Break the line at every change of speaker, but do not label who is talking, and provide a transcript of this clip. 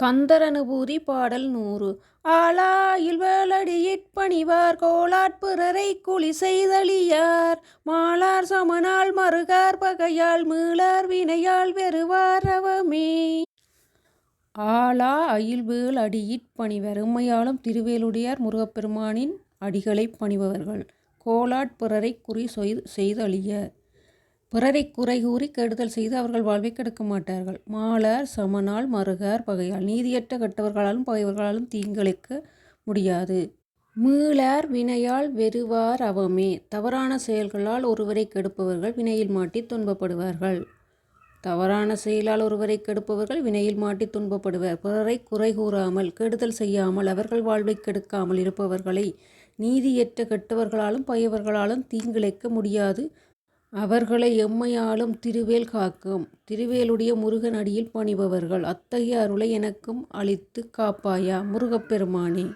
கந்தரனுபூதி பாடல் நூறு. ஆளாயில் வேலடியிற் பணிவார் கோளாட்பிறரைக் குழி செய்தழியார். மாளார் சமனால் மறுகார் பகையால் மீளார் வினையால் வெறுவார் அவமே. ஆளா அயில்வேல் அடியிற் பணிவர் எம்மையாளும் திருவேலுடையார் முருகப்பெருமானின் அடிகளைப் பணிபவர்கள். கோளாட் குறி செய்தழியார் பிறரை குறை கூறி கெடுதல் செய்து அவர்கள் வாழ்வை கெடுக்க மாட்டார்கள். மாலர் சமனால் மருகர் பகையால் நீதியற்ற கெட்டவர்களாலும் பகைவர்களாலும் தீங்கிழைக்க முடியாது. மீளார் வினையால் வெறுவார் அவமே தவறான செயல்களால் ஒருவரை கெடுப்பவர்கள் வினையில் மாட்டி துன்பப்படுவார்கள். தவறான செயலால் ஒருவரை கெடுப்பவர்கள் வினையில் மாட்டி துன்பப்படுவர். குறை கூறாமல் கெடுதல் செய்யாமல் அவர்கள் வாழ்வை கெடுக்காமல் இருப்பவர்களை நீதியற்ற கெட்டவர்களாலும் பகைவர்களாலும் தீங்கிழைக்க முடியாது அவர்களை எம்மையாளும் திருவேல் காக்கும். திருவேலுடைய முருகன் அடியில் பணிபவர்கள் அத்தகைய அருளை எனக்கும் அளித்துக் காப்பாயா முருகப்பெருமானே.